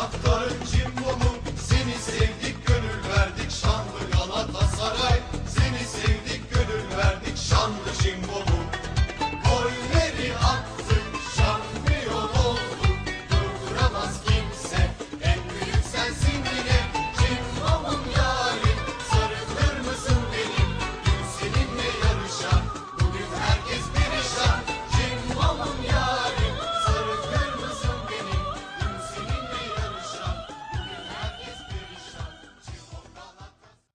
Taraftarım cimbomum, senisin